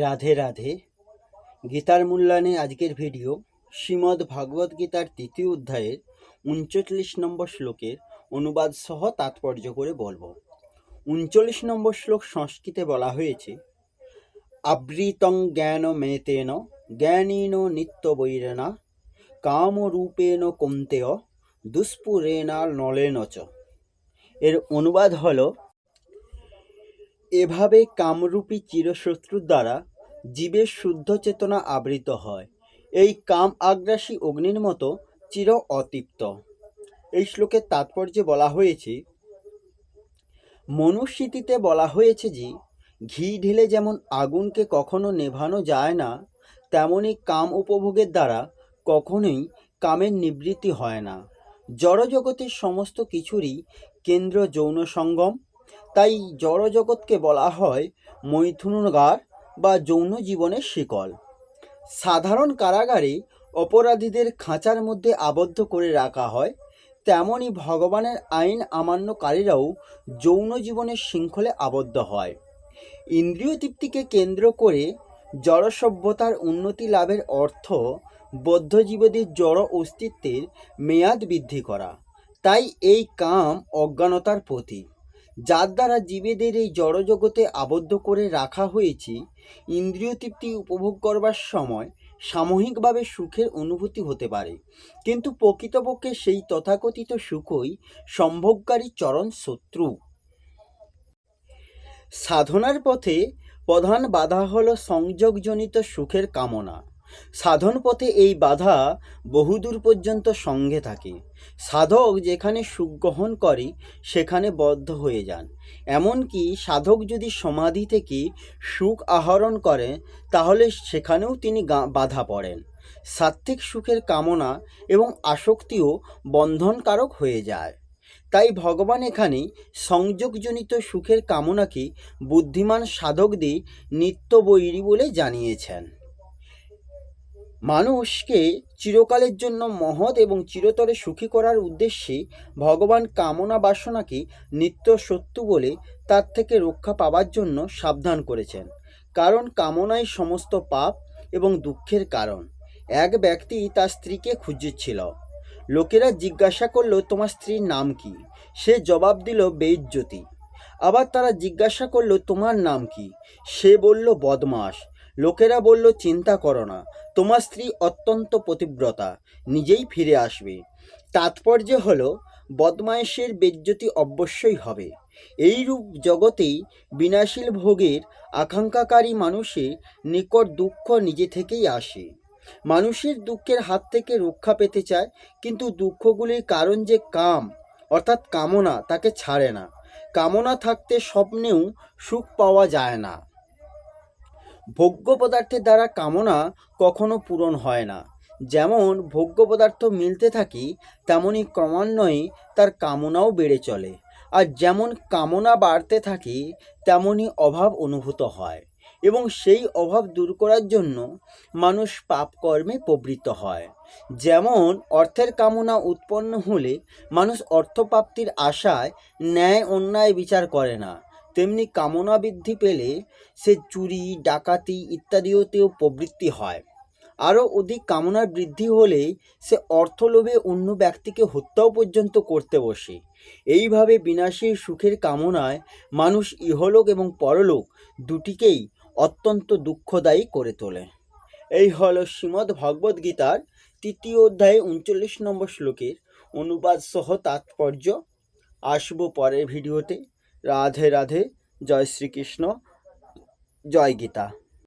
রাধে রাধে। গীতার মূল্যায়নে আজকের ভিডিও শ্রীমদ্ ভাগবত গীতার তৃতীয় অধ্যায়ের উনচল্লিশ নম্বর শ্লোকের অনুবাদ সহ তাৎপর্য করে বলব। উনচল্লিশ নম্বর শ্লোক সংস্কৃতে বলা হয়েছে, আবৃতং জ্ঞান মেতেন, জ্ঞানীন নিত্য বৈরেনা কামরূপেণ কন্তেয় দুষ্পুরেণা নলেন চ। এর অনুবাদ হলো এভাবে কামরূপী চিরশত্রুর দ্বারা জীবের শুদ্ধ চেতনা আবৃত হয়। এই কাম আগ্রাসী অগ্নির মতো চির অতৃপ্ত। এই শ্লোকের তাৎপর্যে বলা হয়েছে মনুস্মৃতিতে বলা হয়েছে যে, ঘি ঢেলে যেমন আগুনকে কখনো নেভানো যায় না, তেমনি কাম উপভোগের দ্বারা কখনোই কামের নিবৃত্তি হয় না। জড়জগতের সমস্ত কিছুরই কেন্দ্র যৌন সঙ্গম তাই জড়জগৎকে বলা হয় মৈথুনগার বা যৌন জীবনের শিকল। সাধারণ কারাগারে অপরাধীদের খাঁচার মধ্যে আবদ্ধ করে রাখা হয় তেমনই ভগবানের আইন আমান্যকারীরাও যৌন জীবনের শৃঙ্খলে আবদ্ধ হয়। ইন্দ্রিয় তৃপ্তিকে কেন্দ্র করে জড় সভ্যতার উন্নতি লাভের অর্থ বদ্ধজীবীদের জড় অস্তিত্বের মেয়াদ বৃদ্ধি করা। তাই এই কাম অজ্ঞানতার প্রতীক। যার দ্বারা জীবেদের এই জড়জগতে আবদ্ধ করে রাখা হয়েছে, ইন্দ্রিয় তৃপ্তি উপভোগ করবার সময় সাময়িকভাবে সুখের অনুভূতি হতে পারে। কিন্তু প্রকৃতপক্ষে সেই তথাকথিত সুখই সম্ভোগকারী চরণ শত্রু। সাধনার পথে প্রধান বাধা হল সংযোগজনিত সুখের কামনা। সাধন পথে এই বাধা বহুদূর পর্যন্ত সঙ্গে থাকে। সাধক যেখানে সুখ গ্রহণ করে, সেখানে বদ্ধ হয়ে যান। এমনকি সাধক যদি সমাধি থেকে সুখ আহরণ করে, তাহলে সেখানেও তিনি বাধা পড়েন। সাত্ত্বিক সুখের কামনা এবং আসক্তিও বন্ধনকারক হয়ে যায়। তাই ভগবান এখানে সংযোগজনিত সুখের কামনাকে বুদ্ধিমান সাধকদের নিত্য বৈরী বলে জানিয়েছেন। মানুষকে চিরকালের জন্য মহৎ এবং চিরতরে সুখী করার উদ্দেশ্যে ভগবান কামনা বাসনাকে নিত্য সত্য বলে তার থেকে রক্ষা পাবার জন্য সাবধান করেছেন। কারণ কামনাই সমস্ত পাপ এবং দুঃখের কারণ। এক ব্যক্তি তার স্ত্রীকে খুঁজছিল। লোকেরা জিজ্ঞাসা করল, তোমার স্ত্রীর নাম কি? সে জবাব দিল বেইজ্জতি আবার তারা জিজ্ঞাসা করল, তোমার নাম কি? সে বলল বদমাস লোকেরা বলল, চিন্তা করো না, তোমার স্ত্রী অত্যন্ত পতিব্রতা, নিজেই ফিরে আসবে। তাৎপর্য হলো, বদমায়েশের বেজ্জতি অবশ্যই হবে। এইরূপ জগতেই বিনাশীল ভোগের আকাঙ্ক্ষাকারী মানুষের নিকট দুঃখ নিজে থেকেই আসে। মানুষের দুঃখের হাত থেকে রক্ষা পেতে চায়, কিন্তু দুঃখগুলির কারণ যে কাম, অর্থাৎ কামনা, তাকে ছাড়ে না। কামনা থাকতে স্বপ্নেও সুখ পাওয়া যায় না। ভোগ্য পদার্থের দ্বারা কামনা কখনো পূরণ হয় না। যেমন ভোগ্য পদার্থ মিলতে থাকি তেমনই ক্রমান্বয়ে তার কামনাও বেড়ে চলে। আর যেমন কামনা বাড়তে থাকি তেমনই অভাব অনুভূত হয়। এবং সেই অভাব দূর করার জন্য মানুষ পাপকর্মে প্রবৃত্ত হয়। যেমন অর্থের কামনা উৎপন্ন হলে মানুষ অর্থপ্রাপ্তির আশায় ন্যায় অন্যায় বিচার করে না। তেমনি কামনা বৃদ্ধি পেলে সে চুরি, ডাকাতি ইত্যাদিতেও প্রবৃত্তি হয়। আরও অধিক কামনার বৃদ্ধি হলে সে অর্থলোভে অন্য ব্যক্তিকে হত্যাও পর্যন্ত করতে বসে। এইভাবে বিনাশী সুখের কামনায় মানুষ ইহলোক এবং পরলোক দুটিকেই অত্যন্ত দুঃখদায়ী করে তোলে। এই হল শ্রীমদ্ ভগবদ্ গীতার তৃতীয় অধ্যায়ে উনচল্লিশ নম্বর শ্লোকের অনুবাদ সহ তাৎপর্য। আসব পরের ভিডিওতে। রাধে রাধে জয় শ্রীকৃষ্ণ জয় গীতা।